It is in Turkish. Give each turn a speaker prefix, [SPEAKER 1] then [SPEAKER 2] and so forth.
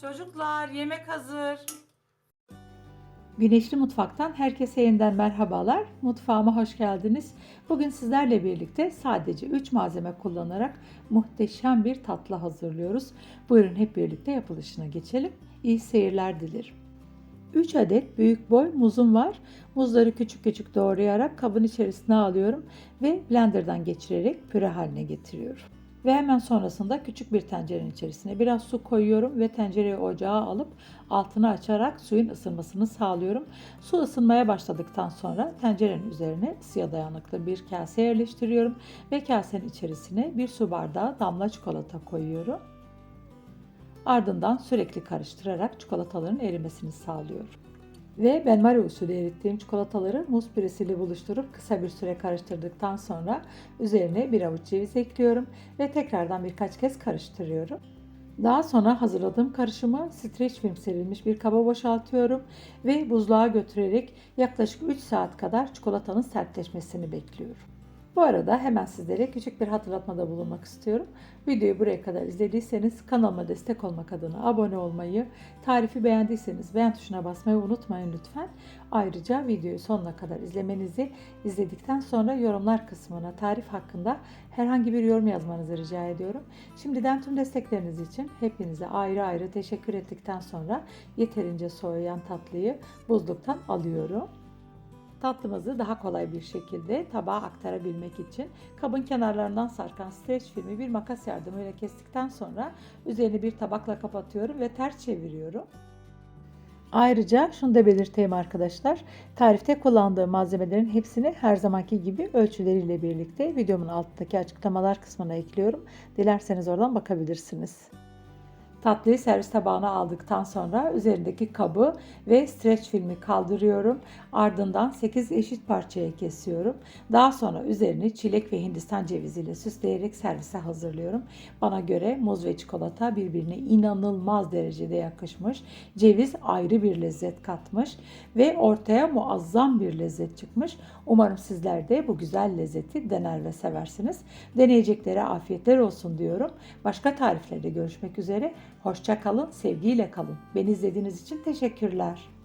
[SPEAKER 1] Çocuklar yemek hazır.
[SPEAKER 2] Güneşli Mutfak'tan herkese yeniden merhabalar. Mutfağıma hoş geldiniz. Bugün sizlerle birlikte sadece 3 malzeme kullanarak muhteşem bir tatlı hazırlıyoruz. Buyurun hep birlikte yapılışına geçelim. İyi seyirler dilerim. 3 adet büyük boy muzum var. Muzları küçük küçük doğrayarak kabın içerisine alıyorum ve blenderdan geçirerek püre haline getiriyorum. Ve hemen sonrasında küçük bir tencerenin içerisine biraz su koyuyorum ve tencereyi ocağa alıp altını açarak suyun ısınmasını sağlıyorum. Su ısınmaya başladıktan sonra tencerenin üzerine ısıya dayanıklı bir kase yerleştiriyorum ve kasenin içerisine bir su bardağı damla çikolata koyuyorum. Ardından sürekli karıştırarak çikolataların erimesini sağlıyorum. Ve benmari usulü erittiğim çikolataları muz püresiyle buluşturup kısa bir süre karıştırdıktan sonra üzerine bir avuç ceviz ekliyorum ve tekrardan birkaç kez karıştırıyorum. Daha sonra hazırladığım karışımı streç film serilmiş bir kaba boşaltıyorum ve buzluğa götürerek yaklaşık 3 saat kadar çikolatanın sertleşmesini bekliyorum. Bu arada hemen sizlere küçük bir hatırlatmada bulunmak istiyorum. Videoyu buraya kadar izlediyseniz kanalıma destek olmak adına abone olmayı, tarifi beğendiyseniz beğen tuşuna basmayı unutmayın lütfen. Ayrıca videoyu sonuna kadar izlemenizi, izledikten sonra yorumlar kısmına tarif hakkında herhangi bir yorum yazmanızı rica ediyorum. Şimdiden tüm destekleriniz için hepinize ayrı ayrı teşekkür ettikten sonra yeterince soğuyan tatlıyı buzluktan alıyorum. Tatlımızı daha kolay bir şekilde tabağa aktarabilmek için kabın kenarlarından sarkan streç filmi bir makas yardımıyla kestikten sonra üzerini bir tabakla kapatıyorum ve ters çeviriyorum. Ayrıca şunu da belirteyim arkadaşlar. Tarifte kullandığım malzemelerin hepsini her zamanki gibi ölçüleriyle birlikte videomun altındaki açıklamalar kısmına ekliyorum. Dilerseniz oradan bakabilirsiniz. Tatlıyı servis tabağına aldıktan sonra üzerindeki kabı ve streç filmi kaldırıyorum. Ardından 8 eşit parçaya kesiyorum. Daha sonra üzerini çilek ve hindistan ceviziyle süsleyerek servise hazırlıyorum. Bana göre muz ve çikolata birbirine inanılmaz derecede yakışmış. Ceviz ayrı bir lezzet katmış ve ortaya muazzam bir lezzet çıkmış. Umarım sizler de bu güzel lezzeti dener ve seversiniz. Deneyeceklere afiyetler olsun diyorum. Başka tariflerde görüşmek üzere. Hoşça kalın, sevgiyle kalın. Beni izlediğiniz için teşekkürler.